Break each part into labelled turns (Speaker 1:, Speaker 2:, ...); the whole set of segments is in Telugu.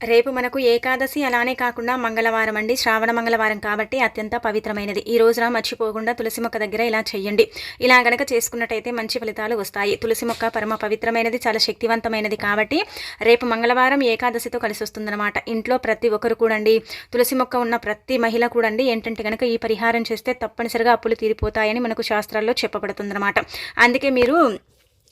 Speaker 1: రేపు మనకు ఏకాదశి అలానే కాకుండా మంగళవారం అండి. శ్రావణ మంగళవారం కాబట్టి అత్యంత పవిత్రమైనది. ఈ రోజున మర్చిపోకుండా తులసి మొక్క దగ్గర ఇలా చేయండి ఇలా గనక చేసుకున్నట్టయితే మంచి ఫలితాలు వస్తాయి. తులసి మొక్క పరమ పవిత్రమైనది చాలా శక్తివంతమైనది కాబట్టి రేపు మంగళవారం ఏకాదశితో కలిసి వస్తుందన్నమాట. ఇంట్లో ప్రతి ఒక్కరు కూడండి తులసి మొక్క ఉన్న ప్రతి మహిళ కూడండి ఏంటంటే కనుక ఈ పరిహారం చేస్తే తప్పనిసరిగా అప్పులు తీరిపోతాయని మనకు శాస్త్రాల్లో చెప్పబడుతుందన్నమాట. అందుకే మీరు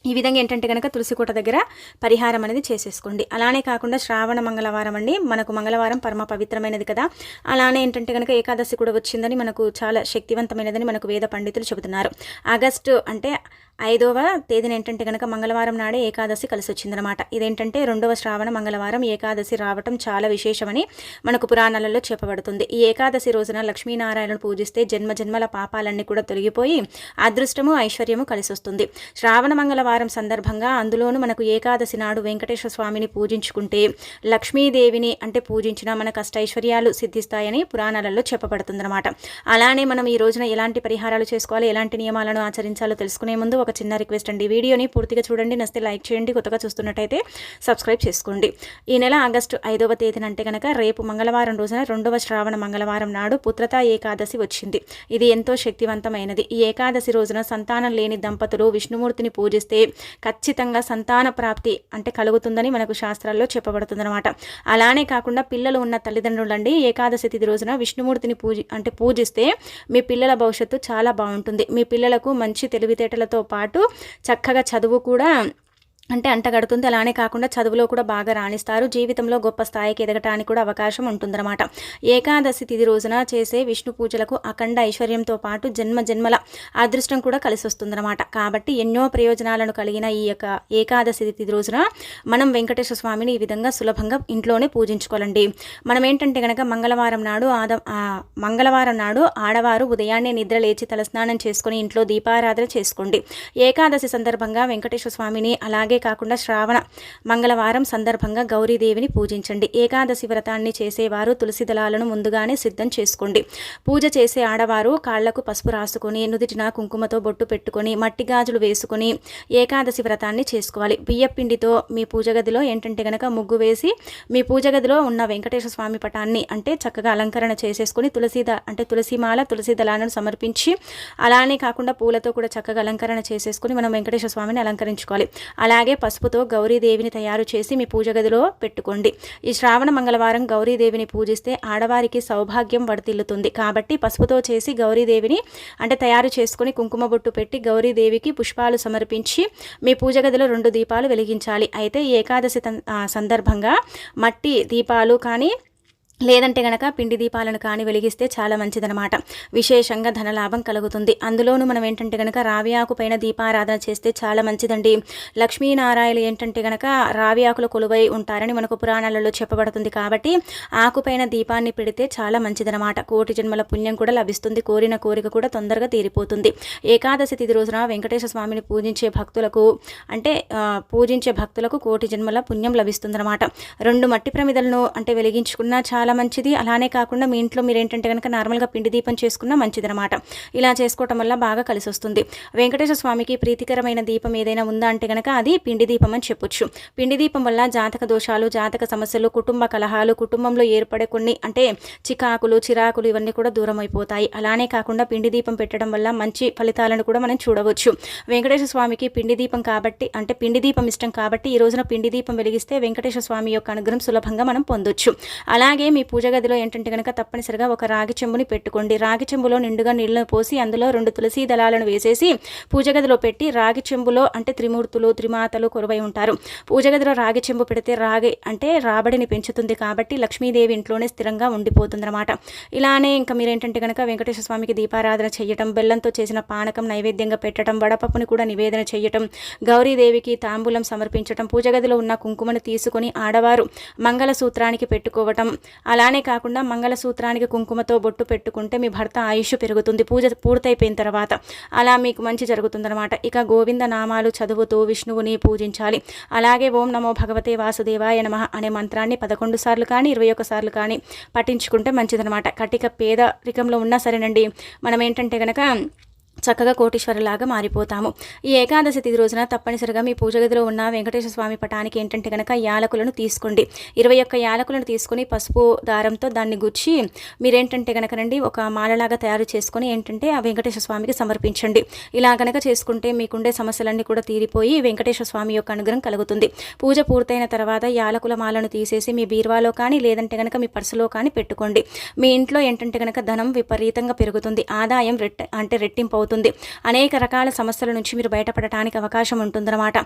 Speaker 1: ఈ విధంగా ఏంటంటే కనుక తులసికోట దగ్గర పరిహారం అనేది చేసేసుకోండి. అలానే కాకుండా శ్రావణ మంగళవారం అండి మనకు మంగళవారం పరమ పవిత్రమైనది కదా. అలానే ఏంటంటే కనుక ఏకాదశి కూడా వచ్చిందని మనకు చాలా శక్తివంతమైనదని మనకు వేద పండితులు చెబుతున్నారు. ఆగస్టు అంటే ఐదవ తేదీన ఏంటంటే కనుక మంగళవారం నాడే ఏకాదశి కలిసి వచ్చిందనమాట ఇదేంటంటే రెండవ శ్రావణ మంగళవారం ఏకాదశి రావటం చాలా విశేషమని మనకు పురాణాలలో చెప్పబడుతుంది. ఈ ఏకాదశి రోజున లక్ష్మీనారాయణను పూజిస్తే జన్మ జన్మల పాపాలన్నీ కూడా తొలగిపోయి అదృష్టము ఐశ్వర్యము కలిసి వస్తుంది శ్రావణ మంగళవారం సందర్భంగా అందులోనూ మనకు ఏకాదశి నాడు వెంకటేశ్వర స్వామిని పూజించుకుంటే లక్ష్మీదేవిని అంటే పూజించిన మన కష్టైశ్వర్యాలు సిద్ధిస్తాయని పురాణాలలో చెప్పబడుతుందన్నమాట అలానే మనం ఈ రోజున ఎలాంటి పరిహారాలు చేసుకోవాలి ఎలాంటి నియమాలను ఆచరించాలో తెలుసుకునే ముందు ఒక చిన్న రిక్వెస్ట్ అండి. వీడియోని పూర్తిగా చూడండి. నస్తే లైక్ చేయండి. కొత్తగా చూస్తున్నట్టయితే సబ్స్క్రైబ్ చేసుకోండి. ఈ నెల ఆగస్టు ఐదవ తేదీన అంటే కనుక రేపు మంగళవారం రోజున రెండవ శ్రావణ మంగళవారం నాడు పుత్రత ఏకాదశి వచ్చింది. ఇది ఎంతో శక్తివంతమైనది. ఈ ఏకాదశి రోజున సంతానం లేని దంపతులు విష్ణుమూర్తిని పూజిస్తే ఖచ్చితంగా సంతాన ప్రాప్తి అంటే కలుగుతుందని మనకు శాస్త్రాల్లో చెప్పబడుతుందన్నమాట. అలానే కాకుండా పిల్లలు ఉన్న తల్లిదండ్రులండి ఏకాదశి తిథి రోజున విష్ణుమూర్తిని పూజి అంటే పూజిస్తే మీ పిల్లల భవిష్యత్తు చాలా బాగుంటుంది. మీ పిల్లలకు మంచి తెలివితేటలతో పాటు చక్కగా చదువు కూడా అంటే అంటగడుతుంది అలానే కాకుండా చదువులో కూడా బాగా రాణిస్తారు. జీవితంలో గొప్ప స్థాయికి ఎదగటానికి కూడా అవకాశం ఉంటుందన్నమాట. ఏకాదశి తిథి రోజున చేసే విష్ణు పూజలకు అఖండ ఐశ్వర్యంతో పాటు జన్మ జన్మల అదృష్టం కూడా కలిసి వస్తుందన్నమాట. కాబట్టి ఎన్నో ప్రయోజనాలను కలిగిన ఈ యొక్క ఏకాదశి తిథి రోజున మనం వెంకటేశ్వర స్వామిని ఈ విధంగా సులభంగా ఇంట్లోనే పూజించుకోవాలండి. మనం ఏంటంటే కనుక మంగళవారం నాడు ఆద మంగళవారం నాడు ఆడవారు ఉదయాన్నే నిద్ర లేచి తలస్నానం చేసుకుని ఇంట్లో దీపారాధన చేసుకోండి. ఏకాదశి సందర్భంగా వెంకటేశ్వర స్వామిని అలాగే అలాగే కాకుండా శ్రావణ మంగళవారం సందర్భంగా గౌరీదేవిని పూజించండి. ఏకాదశి వ్రతాన్ని చేసేవారు తులసి దళాలను ముందుగానే సిద్ధం చేసుకోండి. పూజ చేసే ఆడవారు కాళ్ళకు పసుపు రాసుకొని నుదిటిన కుంకుమతో బొట్టు పెట్టుకొని మట్టి గాజులు వేసుకొని ఏకాదశి వ్రతాన్ని చేసుకోవాలి. బియ్యపిండితో మీ పూజ గదిలో ఏంటంటే గనక ముగ్గు వేసి మీ పూజ గదిలో ఉన్న వెంకటేశ్వర స్వామి పటాన్ని అంటే చక్కగా అలంకరణ చేసేసుకొని తులసి అంటే తులసిమాల తులసి దళాలను సమర్పించి అలానే కాకుండా పూలతో కూడా చక్కగా అలంకరణ చేసేసుకొని మనం వెంకటేశ్వర స్వామిని అలంకరించుకోవాలి. అలాగే అలాగే పసుపుతో గౌరీదేవిని తయారు చేసి మీ పూజ గదిలో పెట్టుకోండి. ఈ శ్రావణ మంగళవారం గౌరీదేవిని పూజిస్తే ఆడవారికి సౌభాగ్యం వడతిల్లుతుంది కాబట్టి పసుపుతో చేసి గౌరీదేవిని అంటే తయారు చేసుకుని కుంకుమ బొట్టు పెట్టి గౌరీదేవికి పుష్పాలు సమర్పించి మీ పూజ గదిలో రెండు దీపాలు వెలిగించాలి. అయితే ఏకాదశి సందర్భంగా మట్టి దీపాలు కానీ లేదంటే గనక పిండి దీపాలను కాని వెలిగిస్తే చాలా మంచిదనమాట విశేషంగా ధనలాభం కలుగుతుంది. అందులోనూ మనం ఏంటంటే గనక రావి ఆకు పైన దీపారాధన చేస్తే చాలా మంచిదండి. లక్ష్మీనారాయణ ఏంటంటే గనక రావి ఆకులు కొలువై ఉంటారని మనకు పురాణాలలో చెప్పబడుతుంది కాబట్టి ఆకుపైన దీపాన్ని పెడితే చాలా మంచిదనమాట కోటి జన్మల పుణ్యం కూడా లభిస్తుంది. కోరిన కోరిక కూడా తొందరగా తీరిపోతుంది. ఏకాదశి తిథి రోజున వెంకటేశ్వర స్వామిని పూజించే భక్తులకు అంటే పూజించే భక్తులకు కోటి జన్మల పుణ్యం లభిస్తుందన్నమాట. రెండు మట్టి ప్రమిదలను అంటే వెలిగించుకున్న చాలా చాలా మంచిది. అలానే కాకుండా మీ ఇంట్లో మీరు ఏంటంటే కనుక నార్మల్గా పిండి దీపం చేసుకున్నా మంచిదనమాట ఇలా చేసుకోవటం వల్ల బాగా కలిసి వస్తుంది వెంకటేశ్వర స్వామికి ప్రీతికరమైన దీపం ఏదైనా ఉందా అంటే కనుక అది పిండి దీపం అని చెప్పొచ్చు. పిండి దీపం వల్ల జాతక దోషాలు జాతక సమస్యలు కుటుంబ కలహాలు కుటుంబంలో ఏర్పడే కొన్ని అంటే చికాకులు చిరాకులు ఇవన్నీ కూడా దూరం అయిపోతాయి అలానే కాకుండా పిండి దీపం పెట్టడం వల్ల మంచి ఫలితాలను కూడా మనం చూడవచ్చు. వెంకటేశ్వర స్వామికి పిండి దీపం కాబట్టి అంటే పిండి దీపం ఇష్టం కాబట్టి ఈ రోజున పిండి దీపం వెలిగిస్తే వెంకటేశ్వర స్వామి యొక్క అనుగ్రహం సులభంగా మనం పొందొచ్చు. అలాగే మీ పూజ గదిలో ఏంటంటే కనుక తప్పనిసరిగా ఒక రాగి చెంబుని పెట్టుకోండి. రాగి చెంబులో నిండుగా నీళ్ళను పోసి అందులో రెండు తులసి దళాలను వేసేసి పూజ గదిలో పెట్టి రాగి చెంబులో అంటే త్రిమూర్తులు త్రిమాతలు కొరవై ఉంటారు. పూజ గదిలో రాగి చెంబు పెడితే రాగి అంటే రాబడిని పెంచుతుంది కాబట్టి లక్ష్మీదేవి ఇంట్లోనే స్థిరంగా ఉండిపోతుందన్నమాట. ఇలానే ఇంకా మీరు ఏంటంటే కనుక వెంకటేశ్వర స్వామికి దీపారాధన చేయటం బెల్లంతో చేసిన పానకం నైవేద్యంగా పెట్టడం వడపప్పుని కూడా నివేదన చేయటం గౌరీదేవికి తాంబూలం సమర్పించటం పూజ గదిలో ఉన్న కుంకుమను తీసుకొని ఆడవారు మంగళసూత్రానికి పెట్టుకోవటం అలానే కాకుండా మంగళసూత్రానికి కుంకుమతో బొట్టు పెట్టుకుంటే మీ భర్త ఆయుష్ పెరుగుతుంది పూజ పూర్తయిపోయిన తర్వాత అలా మీకు మంచి జరుగుతుందనమాట ఇక గోవింద నామాలు చదువుతూ విష్ణువుని పూజించాలి. అలాగే ఓం నమో భగవతే వాసుదేవాయ నమ అనే మంత్రాన్ని పదకొండు సార్లు కానీ ఇరవై సార్లు కానీ పఠించుకుంటే మంచిదనమాట కటిక పేదరికంలో ఉన్నా సరేనండి. మనం ఏంటంటే కనుక చక్కగా కోటీశ్వరులాగా మారిపోతాము. ఈ ఏకాదశి తిథి రోజున తప్పనిసరిగా మీ పూజ గదిలో ఉన్న వెంకటేశ్వర స్వామి పటానికి ఏంటంటే కనుక యాలకులను తీసుకోండి. ఇరవై ఒక్క యాలకులను తీసుకొని పసుపు దారంతో దాన్ని గుచ్చి మీరేంటంటే కనుకనండి ఒక మాలలాగా తయారు చేసుకొని ఏంటంటే ఆ వెంకటేశ్వర స్వామికి సమర్పించండి. ఇలా కనుక చేసుకుంటే మీకుండే సమస్యలన్నీ కూడా తీరిపోయి వెంకటేశ్వర స్వామి యొక్క అనుగ్రహం కలుగుతుంది. పూజ పూర్తయిన తర్వాత యాలకుల మాలను తీసేసి మీ బీరువాలో కానీ లేదంటే కనుక మీ పర్సులో కానీ పెట్టుకోండి. మీ ఇంట్లో ఏంటంటే కనుక ధనం విపరీతంగా పెరుగుతుంది. ఆదాయం రెట్ అంటే రెట్టింపు అవుతుంది అనేక రకాల సమస్యల నుంచి మీరు బయటపడటానికి అవకాశం ఉంటుందన్నమాట.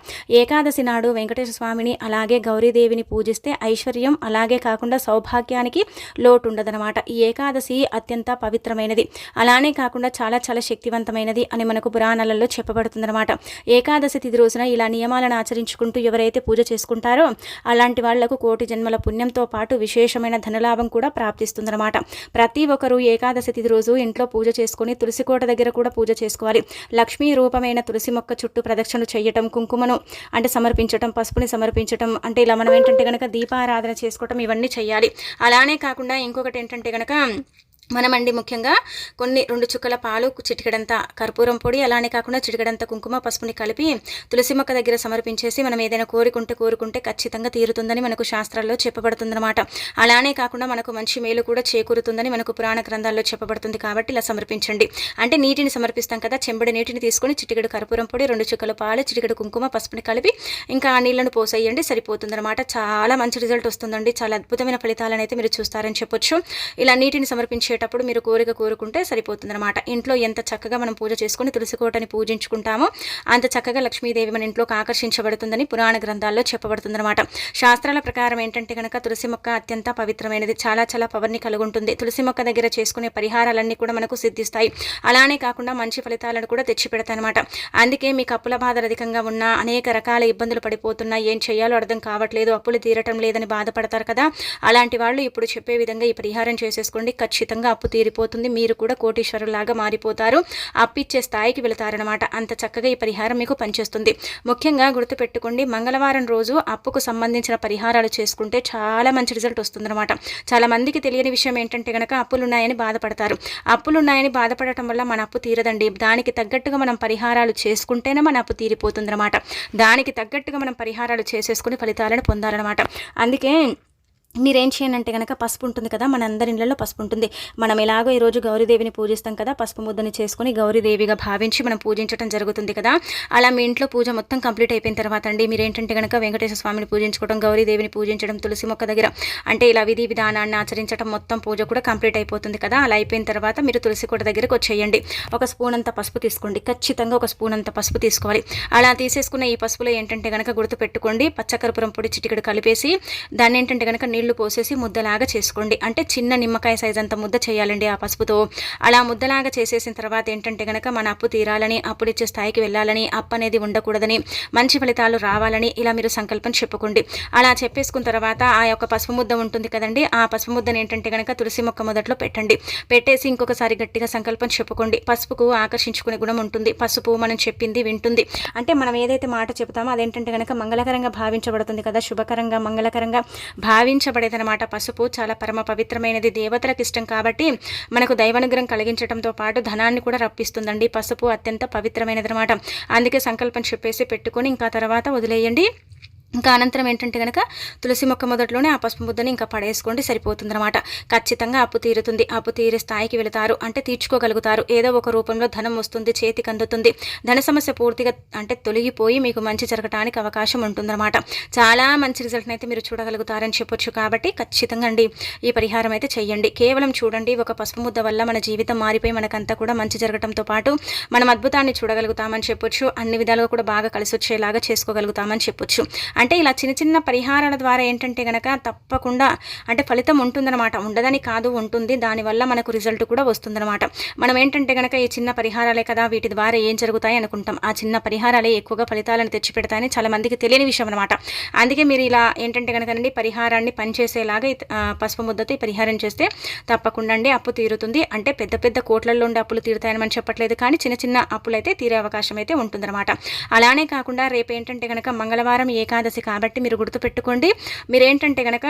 Speaker 1: ఏకాదశి నాడు వెంకటేశ్వర స్వామిని అలాగే గౌరీదేవిని పూజిస్తే ఐశ్వర్యం అలాగే కాకుండా సౌభాగ్యానికి లోటు ఉండదనమాట ఈ ఏకాదశి అత్యంత పవిత్రమైనది. అలానే కాకుండా చాలా చాలా శక్తివంతమైనది అని మనకు పురాణాలలో చెప్పబడుతుందన్నమాట. ఏకాదశి తిథి రోజున ఇలా నియమాలను ఆచరించుకుంటూ ఎవరైతే పూజ చేసుకుంటారో అలాంటి వాళ్ళకు కోటి జన్మల పుణ్యంతో పాటు విశేషమైన ధనలాభం కూడా ప్రాప్తిస్తుందన్నమాట. ప్రతి ఒక్కరూ ఏకాదశి తిథి రోజు ఇంట్లో పూజ చేసుకుని తులసికోట దగ్గర కూడా పూజ చేసుకోవాలి. లక్ష్మీ రూపమైన తులసి మొక్క చుట్టూ ప్రదక్షిణలు చేయటం కుంకుమను అంటే సమర్పించటం పసుపుని సమర్పించటం అంటే ఇలా మనం ఏంటంటే కనుక దీపారాధన చేసుకోవటం ఇవన్నీ చేయాలి. అలానే కాకుండా ఇంకొకటి ఏంటంటే కనుక మనమండి ముఖ్యంగా కొన్ని రెండు చుక్కల పాలు చిటికడంత కర్పూరం పొడి అలానే కాకుండా చిటికడంత కుంకుమ పసుపుని కలిపి తులసి మొక్క దగ్గర సమర్పించేసి మనం ఏదైనా కోరుకుంటే కోరుకుంటే ఖచ్చితంగా తీరుతుందని మనకు శాస్త్రాల్లో చెప్పబడుతుందన్నమాట. అలానే కాకుండా మనకు మంచి మేలు కూడా చేకూరుతుందని మనకు పురాణ గ్రంథాల్లో చెప్పబడుతుంది కాబట్టి ఇలా సమర్పించండి. అంటే నీటిని సమర్పిస్తాం కదా చెంబడి నీటిని తీసుకొని చిటికెడు కర్పూరం పొడి రెండు చుక్కల పాలు చిటికెడు కుంకుమ పసుపుని కలిపి ఇంకా ఆ నీళ్ళను పోసేయండి సరిపోతుందన్నమాట. చాలా మంచి రిజల్ట్ వస్తుందండి. చాలా అద్భుతమైన ఫలితాలను అయితే మీరు చూస్తారని చెప్పొచ్చు. ఇలా నీటిని సమర్పించే చేసేటప్పుడు మీరు కోరిక కోరుకుంటే సరిపోతుందన్నమాట. ఇంట్లో ఎంత చక్కగా మనం పూజ చేసుకుని తులసికోటని పూజించుకుంటామో అంత చక్కగా లక్ష్మీదేవి మన ఇంట్లోకి ఆకర్షించబడుతుందని పురాణ గ్రంథాల్లో చెప్పబడుతుందన్నమాట. శాస్త్రాల ప్రకారం ఏంటంటే కనుక తులసి మొక్క అత్యంత పవిత్రమైనది. చాలా చాలా పవర్ని కలిగి ఉంటుంది తులసి మొక్క దగ్గర చేసుకునే పరిహారాలన్నీ కూడా మనకు సిద్ధిస్తాయి. అలానే కాకుండా మంచి ఫలితాలను కూడా తెచ్చిపెడతాయన్నమాట. అందుకే మీకు అప్పుల బాధలు అధికంగా ఉన్న అనేక రకాల ఇబ్బందులు పడిపోతున్నా ఏం చేయాలో అర్థం కావట్లేదు అప్పులు తీరటం లేదని బాధపడతారు కదా? అలాంటి వాళ్ళు ఇప్పుడు చెప్పే విధంగా ఈ పరిహారం చేసేసుకోండి. ఖచ్చితంగా అప్పు తీరిపోతుంది. మీరు కూడా కోటీశ్వరులాగా మారిపోతారు. అప్పిచ్చే స్థాయికి వెళతారనమాట అంత చక్కగా ఈ పరిహారం మీకు పనిచేస్తుంది. ముఖ్యంగా గుర్తుపెట్టుకోండి మంగళవారం రోజు అప్పుకు సంబంధించిన పరిహారాలు చేసుకుంటే చాలా మంచి రిజల్ట్ వస్తుందన్నమాట. చాలా మందికి తెలియని విషయం ఏంటంటే కనుక అప్పులు ఉన్నాయని బాధపడతారు. అప్పులు ఉన్నాయని బాధపడటం వల్ల మన అప్పు తీరదండి. దానికి తగ్గట్టుగా మనం పరిహారాలు చేసుకుంటేనే మన అప్పు తీరిపోతుందన్నమాట. దానికి తగ్గట్టుగా మనం పరిహారాలు చేసేసుకుని ఫలితాలను పొందాలన్నమాట. అందుకే మీరేం చేయనంటే కనుక పసుపు ఉంటుంది కదా మన అందరి ఇళ్ళలో పసుపు ఉంటుంది మనం ఎలాగో ఈరోజు గౌరీదేవిని పూజిస్తాం కదా పసుపు ముద్దని చేసుకుని గౌరీదేవిగా భావించి మనం పూజించడం జరుగుతుంది కదా. అలా మీ ఇంట్లో పూజ మొత్తం కంప్లీట్ అయిపోయిన తర్వాత అండి మీరేంటంటే కనుక వెంకటేశ్వర స్వామిని పూజించుకోవడం గౌరీదేవిని పూజించడం తులసి మొక్క దగ్గర అంటే ఇలా విధి విధానాన్ని ఆచరించడం మొత్తం పూజ కూడా కంప్లీట్ అయిపోతుంది కదా. అలా అయిపోయిన తర్వాత మీరు తులసి కోట దగ్గరకు వచ్చేయండి. ఒక స్పూన్ అంత పసుపు తీసుకోండి. ఖచ్చితంగా ఒక స్పూన్ అంత పసుపు తీసుకోవాలి. అలా తీసేసుకున్న ఈ పసుపులో ఏంటంటే కనుక గుర్తు పెట్టుకోండి పచ్చకర్పూరం పొడి చిటికడు కలిపేసి దాన్ని ఏంటంటే కనుక నీళ్ళు పోసేసి ముద్దలాగా చేసుకోండి. అంటే చిన్న నిమ్మకాయ సైజ్ అంత ముద్ద చేయాలండి ఆ పసుపుతో. అలా ముద్దలాగా చేసేసిన తర్వాత ఏంటంటే కనుక మన అప్పు తీరాలని అప్పులు ఇచ్చే స్థాయికి వెళ్ళాలని అప్పు అనేది ఉండకూడదని మంచి ఫలితాలు రావాలని ఇలా మీరు సంకల్పం చెప్పుకోండి. అలా చెప్పేసుకున్న తర్వాత ఆ యొక్క పసుపు ముద్ద ఉంటుంది కదండి ఆ పసుపు ముద్దను ఏంటంటే కనుక తులసి మొక్క మొదట్లో పెట్టండి. పెట్టేసి ఇంకొకసారి గట్టిగా సంకల్పం చెప్పుకోండి. పసుపుకు ఆకర్షించుకునే గుణం ఉంటుంది. పసుపు మనం చెప్పింది వింటుంది. అంటే మనం ఏదైతే మాట చెప్తామో అదేంటంటే కనుక మంగళకరంగా భావించబడుతుంది కదా శుభకరంగా మంగళకరంగా భావించ అనమాట పసుపు చాలా పరమ పవిత్రమైనది దేవతలకు ఇష్టం కాబట్టి మనకు దైవానుగ్రహం కలిగించడంతో పాటు ధనాన్ని కూడా రప్పిస్తుందండి. పసుపు అత్యంత పవిత్రమైనది అనమాట అందుకే సంకల్పం చెప్పేసి పెట్టుకొని ఇంకా తర్వాత వదిలేయండి. ఇంకా అనంతరం ఏంటంటే కనుక తులసి మొక్క మొదట్లోనే ఆ పసుపు ముద్దని ఇంకా పడేసుకోండి సరిపోతుందన్నమాట. ఖచ్చితంగా అప్పు తీరుతుంది. అప్పు తీరే స్థాయికి వెళతారు. అంటే తీర్చుకోగలుగుతారు. ఏదో ఒక రూపంలో ధనం వస్తుంది చేతికి అందుతుంది. ధన సమస్య పూర్తిగా అంటే తొలగిపోయి మీకు మంచి జరగడానికి అవకాశం ఉంటుందన్నమాట. చాలా మంచి రిజల్ట్ని అయితే మీరు చూడగలుగుతారని చెప్పొచ్చు కాబట్టి ఖచ్చితంగా అండి ఈ పరిహారం అయితే చేయండి కేవలం చూడండి ఒక పసుపు ముద్ద వల్ల మన జీవితం మారిపోయి మనకంతా కూడా మంచి జరగడంతో పాటు మనం అద్భుతాన్ని చూడగలుగుతామని చెప్పొచ్చు. అన్ని విధాలుగా కూడా బాగా కలిసి వచ్చేలాగా చేసుకోగలుగుతామని చెప్పొచ్చు. అంటే ఇలా చిన్న చిన్న పరిహారాల ద్వారా ఏంటంటే కనుక తప్పకుండా అంటే ఫలితం ఉంటుందన్నమాట. ఉండదని కాదు ఉంటుంది. దానివల్ల మనకు రిజల్ట్ కూడా వస్తుందన్నమాట. మనం ఏంటంటే కనుక ఈ చిన్న పరిహారాలే కదా వీటి ద్వారా ఏం జరుగుతాయి అనుకుంటాం. ఆ చిన్న పరిహారాలే ఎక్కువగా ఫలితాలను తెచ్చిపెడతాయని చాలా మందికి తెలియని విషయం అనమాట అందుకే మీరు ఇలా ఏంటంటే కనుక పరిహారాన్ని పనిచేసేలాగా పసుపు ముద్దతో ఈ పరిహారం చేస్తే తప్పకుండా అండి అప్పు తీరుతుంది. అంటే పెద్ద పెద్ద కోట్లలో ఉండే అప్పులు తీరుతాయని మనం చెప్పట్లేదు కానీ చిన్న చిన్న అప్పులు అయితే తీరే అవకాశం అయితే ఉంటుందన్నమాట. అలానే కాకుండా రేపు ఏంటంటే కనుక మంగళవారం ఏకాదశి ఏకాదశి కాబట్టి మీరు గుర్తుపెట్టుకోండి. మీరేంటంటే కనుక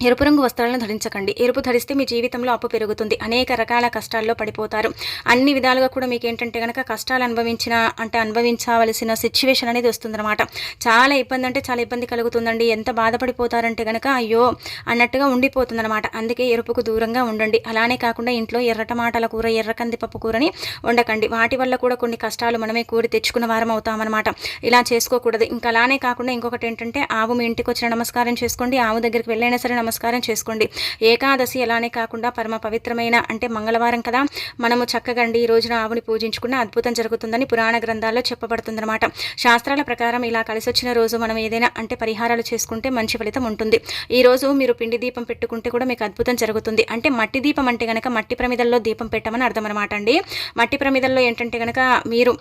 Speaker 1: ఎరుపు రంగు వస్త్రాలను ధరించకండి. ఎరుపు ధరిస్తే మీ జీవితంలో అప్పు పెరుగుతుంది. అనేక రకాల కష్టాల్లో పడిపోతారు. అన్ని విధాలుగా కూడా మీకు ఏంటంటే కనుక కష్టాలు అనుభవించిన అంటే అనుభవించవలసిన సిచ్యువేషన్ అనేది వస్తుందన్నమాట. చాలా ఇబ్బంది అంటే చాలా ఇబ్బంది కలుగుతుందండి. ఎంత బాధపడిపోతారంటే కనుక అయ్యో అన్నట్టుగా ఉండిపోతుందన్నమాట. అందుకే ఎరుపుకు దూరంగా ఉండండి. అలానే కాకుండా ఇంట్లో ఎర్రటమాటల కూర ఎర్ర కందిపప్పు కూరని వండకండి. వాటి వల్ల కూడా కొన్ని కష్టాలు మనమే కూడి తెచ్చుకున్న వారం అవుతామన్నమాట. ఇలా చేసుకోకూడదు. ఇంకా అలానే కాకుండా ఇంకొకటి ఏంటంటే ఆవు మీ ఇంటికి వచ్చిన నమస్కారం చేసుకోండి. ఆవు దగ్గరికి వెళ్ళైనా సరే నమస్కారం చేసుకోండి. ఏకాదశి అలానే కాకుండా పరమ పవిత్రమైన అంటే మంగళవారం కదా మనము చక్కగండి ఈ రోజున ఆవుని పూజించుకున్న అద్భుతం జరుగుతుందని పురాణ గ్రంథాల్లో చెప్పబడుతుందన్నమాట. శాస్త్రాల ప్రకారం ఇలా కలిసి వచ్చిన రోజు మనం ఏదైనా అంటే పరిహారాలు చేసుకుంటే మంచి ఫలితం ఉంటుంది. ఈ రోజు మీరు పిండి దీపం పెట్టుకుంటే కూడా మీకు అద్భుతం జరుగుతుంది. అంటే మట్టి దీపం అంటే కనుక మట్టి ప్రమిదల్లో దీపం పెట్టమని అర్థం అనమాట అండి. మట్టి ప్రమిదల్లో ఏంటంటే కనుక మీరు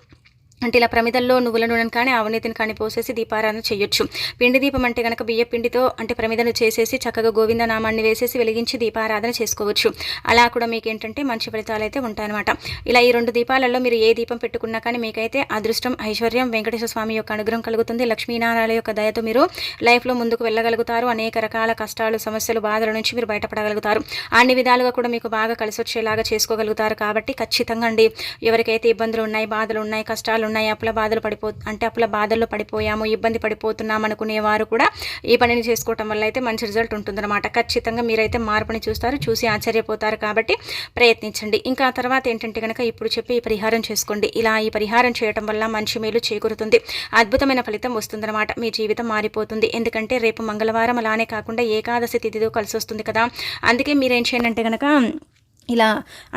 Speaker 1: అంటే ఇలా ప్రమిదల్లో నువ్వుల నూనెను కానీ అవినీతిని కానీ పోసేసి దీపారాధన చేయొచ్చు. పిండి దీపం అంటే కనుక బియ్య పిండితో అంటే ప్రమిదను చేసేసి చక్కగా గోవింద నామాన్ని వేసేసి వెలిగించి దీపారాధన చేసుకోవచ్చు. అలా కూడా మీకు ఏంటంటే మంచి ఫలితాలు అయితే ఉంటాయన్నమాట. ఇలా ఈ రెండు దీపాలలో మీరు ఏ దీపం పెట్టుకున్నా కానీ మీకైతే అదృష్టం ఐశ్వర్యం వెంకటేశ్వర స్వామి యొక్క అనుగ్రహం కలుగుతుంది. లక్ష్మీనారాయణ యొక్క దయతో మీరు లైఫ్లో ముందుకు వెళ్ళగలుగుతారు. అనేక రకాల కష్టాలు సమస్యలు బాధల నుంచి మీరు బయటపడగలుగుతారు. అన్ని విధాలుగా కూడా మీకు బాగా కలిసి వచ్చేలాగా చేసుకోగలుగుతారు కాబట్టి ఖచ్చితంగా అండి. ఎవరికైతే ఇబ్బందులు ఉన్నాయి బాధలు ఉన్నాయి కష్టాలు ఉన్నాయి అప్పుల బాధలు పడిపో అంటే అప్పుల బాధల్లో పడిపోయాము ఇబ్బంది పడిపోతున్నాం అనుకునేవారు కూడా ఈ పనిని చేసుకోవటం వల్ల అయితే మంచి రిజల్ట్ ఉంటుందన్నమాట. ఖచ్చితంగా మీరైతే మార్పుని చూస్తారు చూసి ఆశ్చర్యపోతారు కాబట్టి ప్రయత్నించండి. ఇంకా తర్వాత ఏంటంటే కనుక ఇప్పుడు చెప్పి ఈ పరిహారం చేసుకోండి. ఇలా ఈ పరిహారం చేయటం వల్ల మంచి మేలు చేకూరుతుంది. అద్భుతమైన ఫలితం వస్తుందన్నమాట. మీ జీవితం మారిపోతుంది. ఎందుకంటే రేపు మంగళవారం అలానే కాకుండా ఏకాదశి తిథితో కలిసి వస్తుంది కదా. అందుకే మీరేం చేయండి అంటే కనుక ఇలా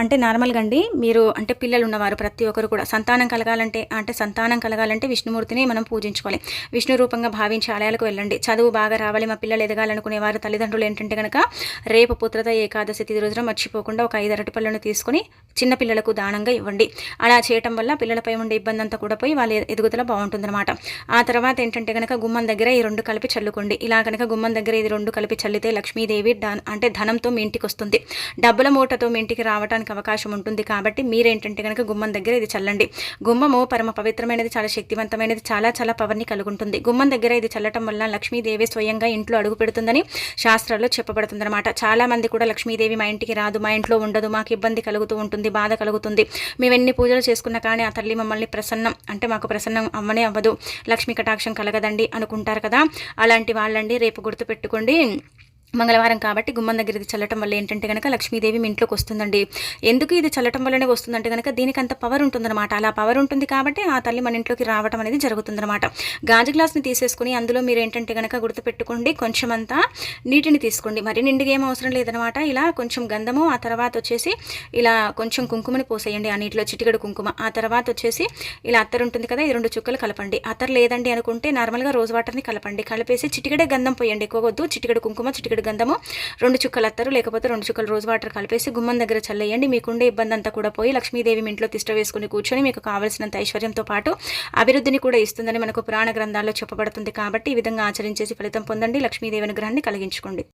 Speaker 1: అంటే నార్మల్గా అండి మీరు అంటే పిల్లలు ఉన్నవారు ప్రతి ఒక్కరు కూడా సంతానం కలగాలంటే అంటే సంతానం కలగాలంటే విష్ణుమూర్తిని మనం పూజించుకోవాలి. విష్ణు రూపంగా భావించి ఆలయాలకు వెళ్ళండి. చదువు బాగా రావాలి మా పిల్లలు ఎదగాలనుకునే వారు తల్లిదండ్రులు ఏంటంటే కనుక రేపు పుత్రత ఏకాదశి తిది రోజున మర్చిపోకుండా ఒక ఐదు అరటి పళ్ళను తీసుకొని చిన్న పిల్లలకు దానంగా ఇవ్వండి. అలా చేయటం వల్ల పిల్లలపై ఉండే ఇబ్బంది అంతా కూడా పోయి వాళ్ళ ఎదుగుదల బాగుంటుందన్నమాట. ఆ తర్వాత ఏంటంటే కనుక గుమ్మం దగ్గర ఈ రెండు కలిపి చల్లుకోండి. ఇలా కనుక గుమ్మం దగ్గర ఇది రెండు కలిపి చల్లితే లక్ష్మీదేవి అంటే ధనంతో మీ ఇంటికి వస్తుంది. డబ్బుల మూటతో మీ ఇంటికి రావడానికి అవకాశం ఉంటుంది కాబట్టి మీరేంటంటే కనుక గుమ్మం దగ్గర ఇది చల్లండి. గుమ్మము పరమ పవిత్రమైనది చాలా శక్తివంతమైనది చాలా చాలా పవర్ని కలుగుంటుంది. గుమ్మం దగ్గర ఇది చల్లటం వల్ల లక్ష్మీదేవి స్వయంగా ఇంట్లో అడుగు పెడుతుందని శాస్త్రాల్లో చెప్పబడుతుందన్నమాట. చాలా మంది కూడా లక్ష్మీదేవి మా ఇంటికి రాదు మా ఇంట్లో ఉండదు మాకు ఇబ్బంది కలుగుతూ ఉంటుంది బాధ కలుగుతుంది. మేము ఎన్ని పూజలు చేసుకున్నా కానీ ఆ తల్లి మమ్మల్ని ప్రసన్నం అంటే మాకు ప్రసన్నం అమ్మనే అవ్వదు. లక్ష్మీ కటాక్షం కలగదండి అనుకుంటారు కదా. అలాంటి వాళ్ళండి రేపు గుర్తుపెట్టుకోండి. మంగళవారం కాబట్టి గుమ్మం దగ్గర ఇది చల్లటం వల్ల ఏంటంటే కనుక లక్ష్మీదేవి మీ ఇంట్లోకి వస్తుందండి. ఎందుకు ఇది చల్లటం వల్లనే వస్తుందంటే కనుక దీనికి అంత పవర్ ఉంటుందన్నమాట. అలా పవర్ ఉంటుంది కాబట్టి ఆ తల్లి మన ఇంట్లోకి రావడం అనేది జరుగుతుందన్నమాట. గాజు గ్లాస్ని తీసేసుకుని అందులో మీరు ఏంటంటే కనుక గుర్తుపెట్టుకోండి. కొంచెం అంతా నీటిని తీసుకోండి. మరి నిండుగా ఏం అవసరం లేదనమాట ఇలా కొంచెం గంధము ఆ తర్వాత వచ్చేసి ఇలా కొంచెం కుంకుమని పోసేయండి. ఆ నీటిలో చిటికడు కుంకుమ. ఆ తర్వాత వచ్చేసి ఇలా అత్తరు ఉంటుంది కదా ఈ రెండు చుక్కలు కలపండి. అత్తరు లేదండి అనుకుంటే నార్మల్గా రోజు వాటర్ని కలపండి. కలిపేసి చిటికడే గంధం పోయండి. ఎక్కువ వద్దు. చిటికడు కుంకుమ చిటికడు గంధము రెండు చుక్కలు అత్తరు లేకపోతే రెండు చుక్కలు రోజు వాటర్ కలిపేసి గుమ్మం దగ్గర చల్లేయండి. మీకుండే ఇబ్బంది అంతా కూడా పోయి లక్ష్మీదేవి ఇంట్లో తిష్ట వేసుకుని కూర్చొని మీకు కావలసినంత ఐశ్వర్యంతో పాటు అభివృద్ధిని కూడా ఇస్తుందని మనకు పురాణ గ్రంథాల్లో చెప్పబడుతుంది కాబట్టి ఈ విధంగా ఆచరించేసి ఫలితం పొందండి. లక్ష్మీదేవి అనుగ్రహాన్ని కలిగించుకోండి.